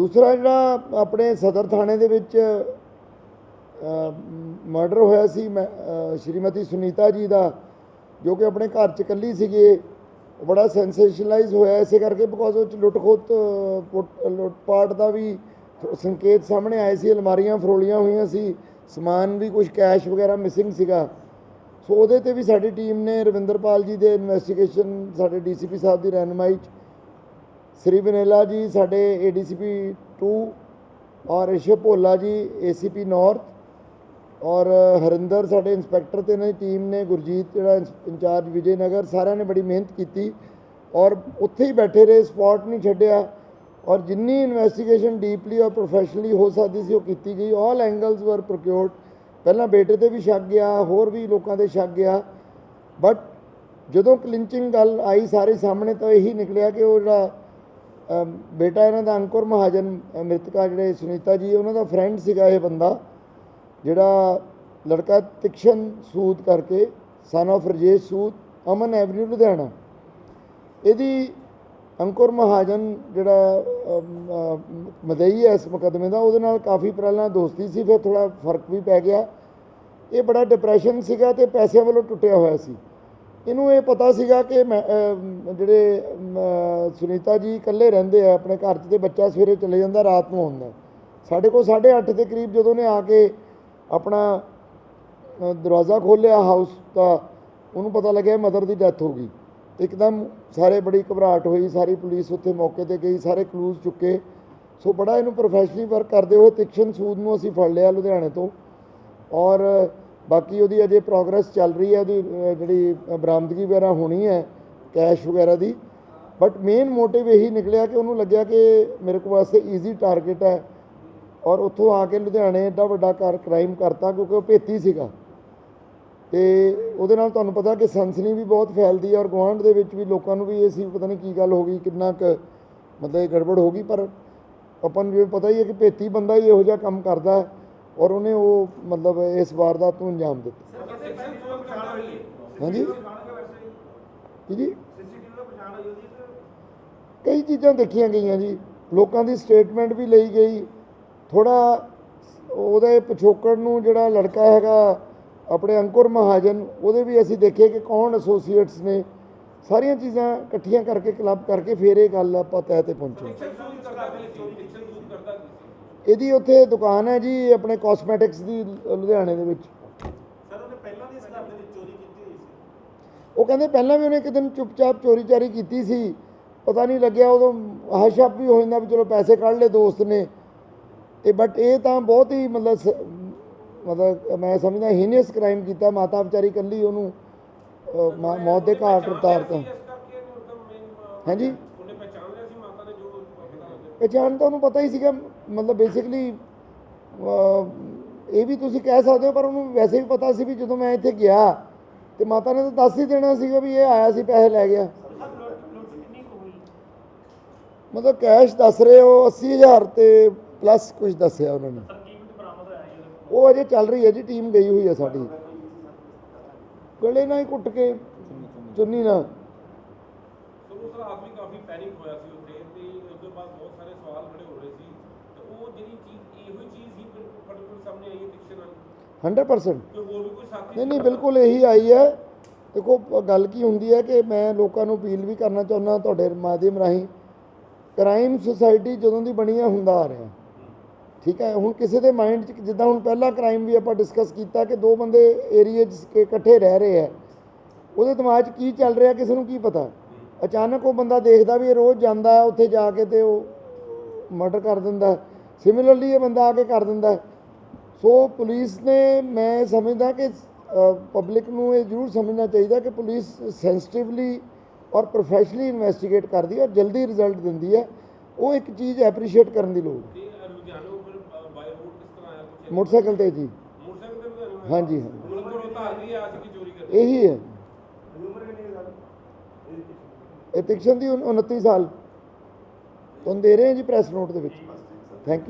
ਦੂਸਰਾ ਜਿਹੜਾ ਆਪਣੇ ਸਦਰ ਥਾਣੇ ਦੇ ਵਿੱਚ ਮਰਡਰ ਹੋਇਆ ਸੀ ਮੈਂ ਸ਼੍ਰੀਮਤੀ ਸੁਨੀਤਾ ਜੀ ਦਾ ਜੋ ਕਿ ਆਪਣੇ ਘਰ 'ਚ ਇਕੱਲੀ ਸੀਗੇ ਬੜਾ ਸੈਂਸੇਸ਼ਨਲਾਈਜ਼ ਹੋਇਆ। ਇਸੇ ਕਰਕੇ ਬਿਕੋਜ਼ ਉਹ 'ਚ ਲੁੱਟ ਖੋਤ ਅ, ਪੁੱਟ- ਲੁੱਟਪਾਟ ਦਾ ਵੀ ਸੰਕੇਤ ਸਾਹਮਣੇ ਆਏ ਸੀ। ਅਲਮਾਰੀਆਂ ਫਰੋਲੀਆਂ ਹੋਈਆਂ ਸੀ ਸਮਾਨ ਵੀ ਕੁਝ ਕੈਸ਼ ਵਗੈਰਾ ਮਿਸਿੰਗ ਸੀਗਾ। ਸੋ ਉਹਦੇ ਤੇ ਵੀ ਸਾਡੀ ਟੀਮ ਨੇ ਰਵਿੰਦਰਪਾਲ ਜੀ ਦੇ ਇਨਵੈਸਟੀਗੇਸ਼ਨ ਸਾਡੇ ਡੀਸੀਪੀ ਸਾਹਿਬ ਦੀ ਰਹਿਨਮਾਈ 'ਚ ਸ੍ਰੀ ਬਨੇਲਾ ਜੀ, ਸਾਡੇ ਏਡੀਸੀਪੀ 2 ਔਰ ਰਿਸ਼ਵ ਭੋਲਾ ਜੀ ਏਸੀਪੀ ਨਾਰਥ ਔਰ ਹਰਿੰਦਰ ਸਾਡੇ ਇੰਸਪੈਕਟਰ ਤੇ ਇਹਨਾਂ ਦੀ ਟੀਮ ਨੇ, ਗੁਰਜੀਤ ਜਿਹੜਾ ਇੰਸ- ਇੰਚਾਰਜ ਵਿਜੇ ਨਗਰ ਸਾਰਿਆਂ ਨੇ ਬੜੀ ਮਿਹਨਤ ਕੀਤੀ ਔਰ ਉੱਥੇ ਹੀ ਬੈਠੇ ਰਹੇ ਸਪੌਟ ਨਹੀਂ ਛੱਡਿਆ ਔਰ ਜਿੰਨੀ ਇਨਵੈਸਟੀਗੇਸ਼ਨ ਡੀਪਲੀ ਔਰ ਪ੍ਰੋਫੈਸ਼ਨਲੀ ਹੋ ਸਕਦੀ ਸੀ, ਉਹ ਕੀਤੀ ਗਈ। ਆਲ ਐਂਗਲਸ ਵਰ ਪ੍ਰੋਕਿਊਰਡ ਪਹਿਲਾਂ ਬੇਟੇ ਤੇ ਵੀ ਸ਼ੱਕ ਗਿਆ, ਹੋਰ ਵੀ ਲੋਕਾਂ ਦੇ ਸ਼ੱਕ ਗਿਆ। ਬਟ ਜਦੋਂ ਕਲਿੰਚਿੰਗ ਗੱਲ ਆਈ ਸਾਰੇ ਸਾਹਮਣੇ, ਤਾਂ ਇਹੀ ਨਿਕਲਿਆ ਕਿ ਉਹ ਜਿਹੜਾ ਬੇਟਾ ਇਹਨਾਂ ਦਾ ਅੰਕੁਰ ਮਹਾਜਨ ਮ੍ਰਿਤਕਾ ਜਿਹੜੇ ਸੁਨੀਤਾ ਜੀ, ਉਹਨਾਂ ਦਾ ਫਰੈਂਡ ਸੀਗਾ ਇਹ ਬੰਦਾ, ਜਿਹੜਾ ਲੜਕਾ ਤਿਕਸ਼ਨ ਸੂਦ ਕਰਕੇ son of Rajesh Sood Aman avenue Ludhiana. ਇਹਦੀ ਅੰਕੁਰ ਮਹਾਜਨ ਜਿਹੜਾ ਮਦਈ ਹੈ ਇਸ ਮੁਕੱਦਮੇ ਦਾ, ਉਹਦੇ ਨਾਲ ਕਾਫੀ ਪਹਿਲਾਂ ਦੋਸਤੀ ਸੀ, ਫਿਰ ਥੋੜਾ ਫ਼ਰਕ ਵੀ ਪੈ ਗਿਆ। ਇਹ ਬੜਾ ਡਿਪਰੈਸ਼ਨ ਸੀਗਾ ਤੇ ਪੈਸਿਆਂ ਵੱਲੋਂ ਟੁੱਟਿਆ ਹੋਇਆ ਸੀ। ਇਹਨੂੰ ਇਹ ਪਤਾ ਸੀਗਾ ਕਿ ਮੈਂ, ਜਿਹੜੇ ਸੁਨੀਤਾ ਜੀ ਇਕੱਲੇ ਰਹਿੰਦੇ ਆ ਆਪਣੇ ਘਰ 'ਚ ਤੇ ਬੱਚਾ ਸਵੇਰੇ ਚਲੇ ਜਾਂਦਾ ਰਾਤ ਨੂੰ ਆਉਂਦਾ। ਸਾਡੇ ਕੋਲ 8:30 ਦੇ ਕਰੀਬ ਜਦੋਂ ਨੇ ਆ ਕੇ ਆਪਣਾ ਦਰਵਾਜ਼ਾ ਖੋਲ੍ਹਿਆ ਹਾਊਸ ਦਾ ਉਹਨੂੰ ਪਤਾ ਲੱਗਿਆ ਮਦਰ ਦੀ ਡੈਥ ਹੋ ਗਈ। ਇੱਕਦਮ ਸਾਰੇ ਬੜੀ ਘਬਰਾਹਟ ਹੋਈ ਸਾਰੀ ਪੁਲਿਸ ਉੱਥੇ ਮੌਕੇ ਤੇ ਗਈ ਸਾਰੇ ਕਲੂਜ਼ ਚੁੱਕੇ। ਸੋ ਬੜਾ ਇਹਨੂੰ ਪ੍ਰੋਫੈਸ਼ਨਲੀ ਵਰਕ ਕਰਦੇ ਹੋਏ ਤਿਕਸ਼ਨ ਸੂਦ ਨੂੰ ਅਸੀਂ ਫੜ ਲਿਆ ਲੁਧਿਆਣੇ ਤੋਂ। ਔਰ ਬਾਕੀ ਉਹਦੀ ਅਜੇ ਪ੍ਰੋਗਰੈਸ ਚੱਲ ਰਹੀ ਹੈ, ਉਹਦੀ ਜਿਹੜੀ ਬਰਾਮਦਗੀ ਵਗੈਰਾ ਹੋਣੀ ਹੈ ਕੈਸ਼ ਵਗੈਰਾ ਦੀ। ਬਟ ਮੇਨ ਮੋਟਿਵ ਇਹੀ ਨਿਕਲਿਆ ਕਿ ਉਹਨੂੰ ਲੱਗਿਆ ਕਿ ਮੇਰੇ ਕੋਲ ਵਾਸਤੇ ਈਜ਼ੀ ਟਾਰਗੇਟ ਹੈ ਔਰ ਉੱਥੋਂ ਆ ਕੇ ਲੁਧਿਆਣੇ ਐਡਾ ਵੱਡਾ ਕਾਰ ਕ੍ਰਾਈਮ ਕਰਤਾ ਕਿਉਂਕਿ ਉਹ ਭੇਤੀ ਸੀਗਾ। ਤੇ ਉਹਦੇ ਨਾਲ ਤੁਹਾਨੂੰ ਪਤਾ ਕਿ ਸਨਸਨੀ ਵੀ ਬਹੁਤ ਫੈਲਦੀ ਹੈ ਔਰ ਗੁਆਂਢ ਦੇ ਵਿੱਚ ਵੀ ਲੋਕਾਂ ਨੂੰ ਵੀ ਇਹ ਸੀ, ਪਤਾ ਨਹੀਂ ਕੀ ਗੱਲ ਹੋ ਗਈ, ਕਿੰਨਾ ਕੁ ਮਤਲਬ ਗੜਬੜ ਹੋ ਗਈ, ਪਰ ਆਪਾਂ ਨੂੰ ਜਿਵੇਂ ਪਤਾ ਹੀ ਹੈ ਕਿ ਭੇਤੀ ਬੰਦਾ ਹੀ ਇਹੋ ਜਿਹਾ ਕੰਮ ਕਰਦਾ ਹੈ। ਔਰ ਉਹਨੇ ਉਹ ਮਤਲਬ ਇਸ ਵਾਰਦਾਤ ਨੂੰ ਅੰਜਾਮ ਦਿੱਤਾ। ਹਾਂਜੀ? ਕੀ ਜੀ? ਕਈ ਚੀਜ਼ਾਂ ਦੇਖੀਆਂ ਗਈਆਂ ਜੀ। ਲੋਕਾਂ ਦੀ ਸਟੇਟਮੈਂਟ ਵੀ ਲਈ ਗਈ। ਥੋੜਾ ਉਹਦੇ ਪਿਛੋਕੜ ਨੂੰ ਜਿਹੜਾ ਲੜਕਾ ਹੈਗਾ ਆਪਣੇ ਅੰਕੁਰ ਮਹਾਜਨ ਉਹਦੇ ਵੀ ਅਸੀਂ ਦੇਖੇ ਕਿ ਕੌਣ ਐਸੋਸੀਏਟਸ ਨੇ। ਸਾਰੀਆਂ ਚੀਜ਼ਾਂ ਇਕੱਠੀਆਂ ਕਰਕੇ ਕਲੱਬ ਕਰਕੇ ਫਿਰ ਇਹ ਗੱਲ ਆਪਾਂ ਤਹਿ ਤੇ ਪਹੁੰਚੇ। ਇਹਦੀ ਉੱਥੇ ਦੁਕਾਨ ਹੈ ਜੀ ਆਪਣੇ ਕਾਸਮੈਟਿਕਸ ਦੀ ਲੁਧਿਆਣੇ ਦੇ ਵਿੱਚ। ਸਰ ਉਹਨੇ ਪਹਿਲਾਂ ਵੀ ਇਸ ਘਰ ਦੇ ਵਿੱਚ ਚੋਰੀ ਕੀਤੀ ਹੋਈ ਸੀ? ਉਹ ਕਹਿੰਦੇ ਪਹਿਲਾਂ ਵੀ ਉਹਨੇ ਇੱਕ ਦਿਨ ਚੁੱਪਚਾਪ ਚੋਰੀ ਚਾਰੀ ਕੀਤੀ ਸੀ। ਪਤਾ ਨਹੀਂ ਲੱਗਿਆ ਉਦੋਂ ਹਸ਼ਪ ਵੀ ਹੋ ਜਾਂਦਾ ਵੀ ਚਲੋ ਪੈਸੇ ਕੱਢ ਲਏ ਦੋਸਤ ਨੇ। ਤੇ ਬਟ ਇਹ ਤਾਂ ਬਹੁਤ ਹੀ ਮਤਲਬ ਮਤਲਬ ਮੈਂ ਸਮਝਦਾ ਹੀਨੀਅਸ ਕ੍ਰਾਈਮ ਕੀਤਾ ਮਾਤਾ ਵਿਚਾਰੀ ਇਕੱਲੀ ਉਹਨੂੰ ਮੌਤ ਦੇ ਘਾਟ ਉਤਾਰਤਾ ਹਾਂਜੀ। ਉਹਨੇ ਪਛਾਣ ਲਿਆ ਸੀ ਮਾਤਾ ਨੇ ਜੋ ਪਤਾ ਲੱਗਿਆ। ਪਹਿਚਾਣ ਤਾਂ ਉਹਨੂੰ ਪਤਾ ਹੀ ਸੀਗਾ। ਮਤਲਬ ਬੇਸਿਕਲੀ ਇਹ ਵੀ ਤੁਸੀਂ ਕਹਿ ਸਕਦੇ ਹੋ, ਪਰ ਉਹਨੂੰ ਵੈਸੇ ਵੀ ਪਤਾ ਸੀ ਵੀ ਜਦੋਂ ਮੈਂ ਇੱਥੇ ਗਿਆ, ਤੇ ਮਾਤਾ ਨੇ ਤਾਂ ਦੱਸ ਹੀ ਦੇਣਾ ਸੀਗਾ ਵੀ ਇਹ ਆਇਆ ਸੀ, ਪੈਸੇ ਲੈ ਗਿਆ। ਮਤਲਬ ਕੈਸ਼ ਦੱਸ ਰਹੇ ਹੋ 80000 ਤੇ ਪਲੱਸ ਕੁਝ ਦੱਸਿਆ ਉਹਨਾਂ ਨੇ। ਉਹ ਅਜੇ ਚੱਲ ਰਹੀ ਹੈ ਜੀ ਟੀਮ ਗਈ ਹੋਈ ਹੈ ਸਾਡੀ। ਗਲੇ ਨਾਲ ਹੀ ਕੁੱਟ ਕੇ, ਚੁੰਨੀ ਨਾਲ। ਸੋ ਉਸ ਕਾਫੀ ਪੈਨਿਕ ਹੋਇਆ ਸੀ ਉੱਥੇ ਤੇ ਉਸ ਤੋਂ ਬਾਅਦ ਬਹੁਤ ਸਾਰੇ ਸਵਾਲ ਖੜੇ ਹੋ ਰਹੇ ਸੀ ਤੇ ਉਹ ਜਿਹੜੀ ਚੀਜ਼ ਇਹੋ ਹੀ ਚੀਜ਼ ਹੀ ਪਰਟੀਕੂਲਰ ਸਾਹਮਣੇ ਆਈ ਹੈ ਡਿਕਸ਼ਨ ਨਾਲ 100% ਕਿ ਹੋਰ ਵੀ ਕੋਈ ਸਾਥੀ ਨਹੀਂ ਨਹੀਂ ਬਿਲਕੁਲ ਇਹੀ ਆਈ ਹੈ। ਦੇਖੋ ਗੱਲ ਕੀ ਹੁੰਦੀ ਹੈ ਕਿ ਮੈਂ ਲੋਕਾਂ ਨੂੰ ਅਪੀਲ ਵੀ ਕਰਨਾ ਚਾਹੁੰਦਾ ਤੁਹਾਡੇ ਮਾਧਿਅਮ ਰਾਹੀਂ ਕ੍ਰਾਈਮ ਸੁਸਾਇਟੀ ਜਦੋਂ ਦੀ ਬਣੀ ਹੈ ਹੁੰਦਾ ਆ ਰਿਹਾ। ਠੀਕ ਹੈ ਹੁਣ ਕਿਸੇ ਦੇ ਮਾਈਂਡ 'ਚ ਜਿੱਦਾਂ ਹੁਣ ਪਹਿਲਾ ਕ੍ਰਾਈਮ ਵੀ ਆਪਾਂ ਡਿਸਕਸ ਕੀਤਾ ਕਿ ਦੋ ਬੰਦੇ ਏਰੀਏ 'ਚ ਇਕੱਠੇ ਰਹਿ ਰਹੇ ਹੈ ਉਹਦੇ ਦਿਮਾਗ 'ਚ ਕੀ ਚੱਲ ਰਿਹਾ ਕਿਸੇ ਨੂੰ ਕੀ ਪਤਾ? ਅਚਾਨਕ ਉਹ ਬੰਦਾ ਦੇਖਦਾ ਵੀ ਇਹ ਰੋਜ਼ ਜਾਂਦਾ ਉੱਥੇ ਜਾ ਕੇ ਤੇ ਉਹ ਮਰਡਰ ਕਰ ਦਿੰਦਾ। ਸਿਮਿਲਰਲੀ ਇਹ ਬੰਦਾ ਆ ਕੇ ਕਰ ਦਿੰਦਾ। ਸੋ ਪੁਲਿਸ ਨੇ ਮੈਂ ਸਮਝਦਾ ਕਿ ਪਬਲਿਕ ਨੂੰ ਇਹ ਜ਼ਰੂਰ ਸਮਝਣਾ ਚਾਹੀਦਾ ਕਿ ਪੁਲਿਸ ਸੈਂਸਿਟਿਵਲੀ ਔਰ ਪ੍ਰੋਫੈਸ਼ਨਲੀ ਇਨਵੈਸਟੀਗੇਟ ਕਰਦੀ ਹੈ ਔਰ ਜਲਦੀ ਰਿਜ਼ਲਟ ਦਿੰਦੀ ਹੈ। ਉਹ ਇੱਕ ਚੀਜ਼ ਐਪਰੀਸ਼ੀਏਟ ਕਰਨ ਦੀ ਲੋੜ ਮੋਟਰਸਾਈਕਲ ਤੇ ਜੀ। ਮੋਟਰਸਾਈਕਲ ਤੇ ਲੁਧਿਆਣੋਂ ਹਾਂਜੀ ਹਾਂ ਹੁਣ ਅੰਦਰ ਉਹ ਧਾਰ ਵੀ ਆਇਆ ਸੀ ਕਿ ਚੋਰੀ ਕਰ ਇਹੀ ਹੈ। ਇਹ ਤਿਕਸ਼ਨ ਦੀ ਉਨ- 29 ਸਾਲ। ਤੁਹਾਨੂੰ ਦੇ ਰਹੇ ਹਾਂ ਜੀ ਪ੍ਰੈਸ ਨੋਟ ਦੇ ਵਿੱਚ। Thank you